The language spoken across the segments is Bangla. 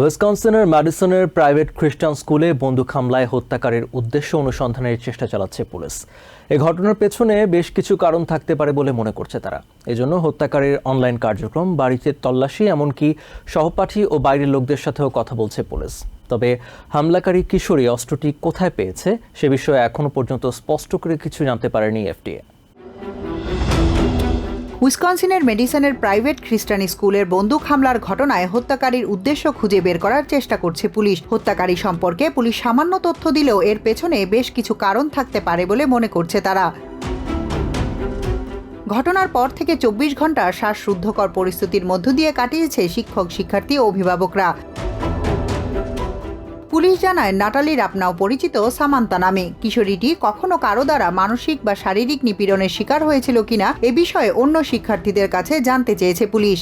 ওয়েসকনসিনের ম্যাডিসনের প্রাইভেট খ্রিস্টান স্কুলে বন্দুক হামলায় হত্যাকারীর উদ্দেশ্য অনুসন্ধানের চেষ্টা চালাচ্ছে পুলিশ। এ ঘটনার পেছনে বেশ কিছু কারণ থাকতে পারে বলে মনে করছে তারা। এজন্য হত্যাকারীর অনলাইন কার্যক্রম, বাড়িতে তল্লাশি, এমনকি সহপাঠী ও বাইরের লোকদের সাথেও কথা বলছে পুলিশ। তবে হামলাকারী কিশোরী অস্ত্রটি কোথায় পেয়েছে সে বিষয়ে এখনও পর্যন্ত স্পষ্ট করে কিছু জানতে পারেনি এফটিএ উইসকনসিনের মেডিসনের প্রাইভেট খ্রিস্টান স্কুলের বন্দুক হামলার ঘটনায় হত্যাকারীর উদ্দেশ্য খুঁজে বের করার চেষ্টা করছে পুলিশ। হত্যাকারী সম্পর্কে পুলিশ সামান্য তথ্য দিলেও এর পেছনে বেশ কিছু কারণ থাকতে পারে বলে মনে করছে তারা। ঘটনার পর থেকে চব্বিশ ঘণ্টা শ্বাসরুদ্ধকর পরিস্থিতির মধ্য দিয়ে কাটিয়েছে শিক্ষক শিক্ষার্থী ও অভিভাবকরা। পুলিশ জানায়, নাটালি আপনাও পরিচিত সামান্তা নামে। কিশোরীটি কখনো কারও দ্বারা মানসিক বা শারীরিক নিপীড়নের শিকার হয়েছিল কিনা, এ বিষয়ে অন্য শিক্ষার্থীদের কাছে জানতে চেয়েছে পুলিশ।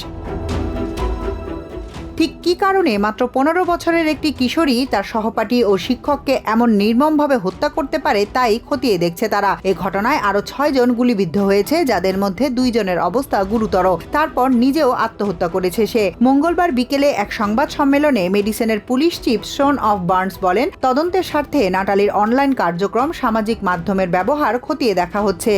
ঠিক কী কারণে মাত্র পনেরো বছরের একটি কিশোরী তার সহপাঠী ও শিক্ষককে এমন নির্মমভাবে হত্যা করতে পারে তাই খতিয়ে দেখছে তারা। এ ঘটনায় আরও ছয়জন গুলিবিদ্ধ হয়েছে, যাদের মধ্যে দুইজনের অবস্থা গুরুতর। তারপর নিজেও আত্মহত্যা করেছে সে। মঙ্গলবার বিকেলে এক সংবাদ সম্মেলনে মেডিসিনের police chief Shon of Barnes বলেন, তদন্তের স্বার্থে নাটালির অনলাইন কার্যক্রম সামাজিক মাধ্যমের ব্যবহার খতিয়ে দেখা হচ্ছে।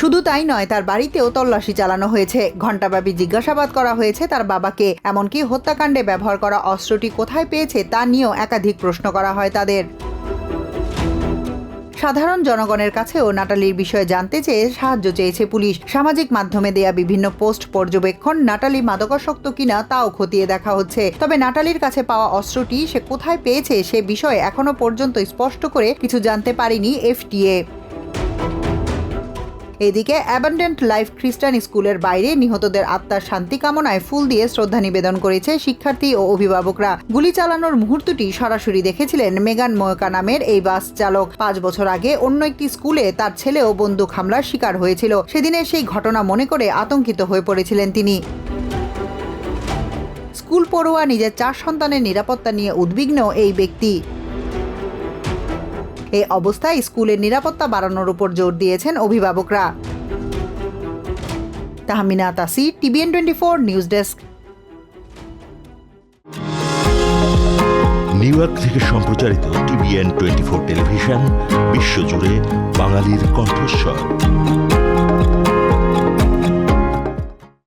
শুধু তাই নয়, তার বাড়িতেও তল্লাশি চালানো হয়েছে। ঘণ্টাব্যাপী জিজ্ঞাসাবাদ করা হয়েছে তার বাবাকে, এমনকি হত্যাকাণ্ডে ব্যবহার করা অস্ত্রটি কোথায় পেয়েছে তা নিয়েও একাধিক প্রশ্ন করা হয় তাদের। সাধারণ জনগণের কাছেও নাটালির বিষয়ে জানতে চেয়ে সাহায্য চেয়েছে পুলিশ। সামাজিক মাধ্যমে দেয়া বিভিন্ন পোস্ট পর্যবেক্ষণ, নাটালি মাদকাসক্ত কিনা তাও খতিয়ে দেখা হচ্ছে। তবে নাটালির কাছে পাওয়া অস্ত্রটি সে কোথায় পেয়েছে সে বিষয়ে এখনও পর্যন্ত স্পষ্ট করে কিছু জানতে পারেনি এফটিএ। এদিকে অ্যাবান্ডেন্ট লাইফ খ্রিস্টান স্কুলের বাইরে নিহতদের আত্মার শান্তি কামনায় ফুল দিয়ে শ্রদ্ধা নিবেদন করেছে শিক্ষার্থী ও অভিভাবকরা। গুলি চালানোর মুহূর্তটি সরাসরি দেখেছিলেন মেগান ময়কা নামের এই বাস চালক। পাঁচ বছর আগে অন্য একটি স্কুলে তার ছেলেও বন্দুক হামলার শিকার হয়েছিল। সেদিনের সেই ঘটনা মনে করে আতঙ্কিত হয়ে পড়েছিলেন তিনি। স্কুল পড়ুয়া নিজের চার সন্তানের নিরাপত্তা নিয়ে উদ্বিগ্ন এই ব্যক্তি। এই অবস্থায় স্কুলের নিরাপত্তা বাড়ানোর উপর জোর দিয়েছেন অভিভাবকরা। Tahmina Tasi, TVN twenty four news desk. New York থেকে সম্প্রচারিত টিভিএন টোয়েন্টি ফোর টেলিভিশন, বিশ্বজুড়ে বাঙালির কণ্ঠস্বর।